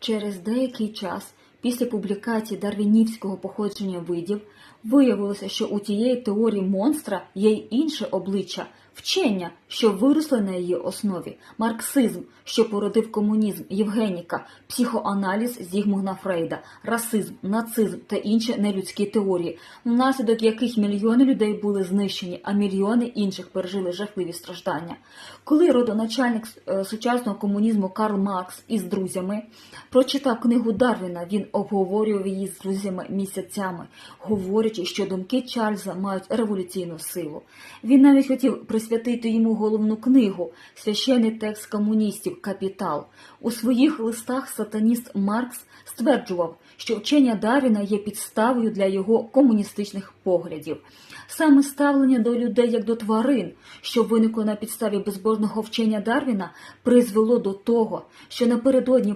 Через деякий час після публікації дарвінівського походження видів виявилося, що у тієї теорії монстра є й інше обличчя вчення, що виросли на її основі, марксизм, що породив комунізм Євгеніка, психоаналіз Зігмунда Фрейда, расизм, нацизм та інші нелюдські теорії, внаслідок яких мільйони людей були знищені, а мільйони інших пережили жахливі страждання. Коли родоначальник е, сучасного комунізму Карл Маркс із друзями прочитав книгу Дарвіна, він обговорював її з друзями місяцями, говорячи, що думки Чарльза мають революційну силу. Він навіть хотів присвятити йому головну книгу, священний текст комуністів Капітал. У своїх листах сатаніст Маркс стверджував, що вчення Дарвіна є підставою для його комуністичних поглядів. Саме ставлення до людей як до тварин, що виникло на підставі безбожного вчення Дарвіна, призвело до того, що напередодні